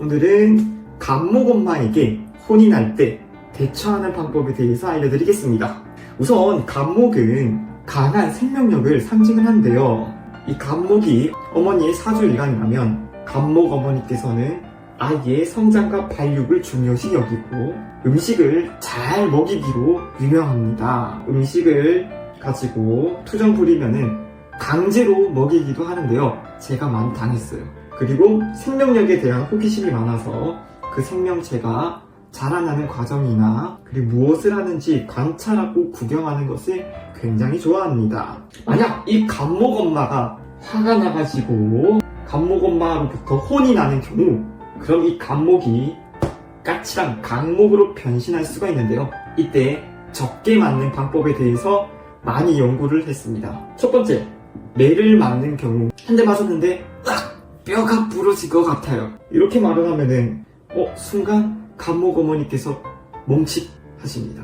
오늘은 간목 엄마에게 혼이 날 때 대처하는 방법에 대해서 알려드리겠습니다. 우선 간목은 강한 생명력을 상징을 하는데요. 이 간목이 어머니의 사주일간이라면 간목 어머니께서는 아이의 성장과 발육을 중요시 여기고 음식을 잘 먹이기로 유명합니다. 음식을 가지고 투정 부리면은 강제로 먹이기도 하는데요. 제가 많이 당했어요. 그리고 생명력에 대한 호기심이 많아서 그 생명체가 자라나는 과정이나 그리고 무엇을 하는지 관찰하고 구경하는 것을 굉장히 좋아합니다. 만약 이 간목 엄마가 화가 나가지고 간목 엄마로부터 혼이 나는 경우 그럼 이 간목이 까칠한 강목으로 변신할 수가 있는데요. 이때 적게 맞는 방법에 대해서 많이 연구를 했습니다. 첫 번째, 매를 맞는 경우 한 대 맞았는데 으악! 뼈가 부러질 것 같아요. 이렇게 말을 하면은 어 순간 간목 어머니께서 멈칫하십니다.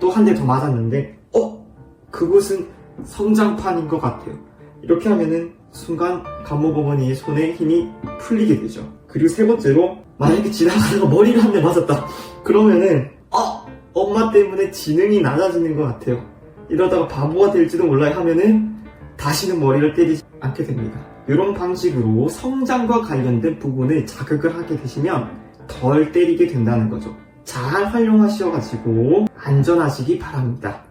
또 한 대 더 맞았는데 어 그곳은 성장판인 것 같아요. 이렇게 하면은 순간 간목 어머니의 손에 힘이 풀리게 되죠. 그리고 세 번째로 만약에 지나가다가 머리를 한 대 맞았다. 그러면은 어 엄마 때문에 지능이 낮아지는 것 같아요. 이러다가 바보가 될지도 몰라요 하면은 다시는 머리를 때리지 않게 됩니다. 이런 방식으로 성장과 관련된 부분을 자극을 하게 되시면 덜 때리게 된다는 거죠. 잘 활용하셔가지고 안전하시기 바랍니다.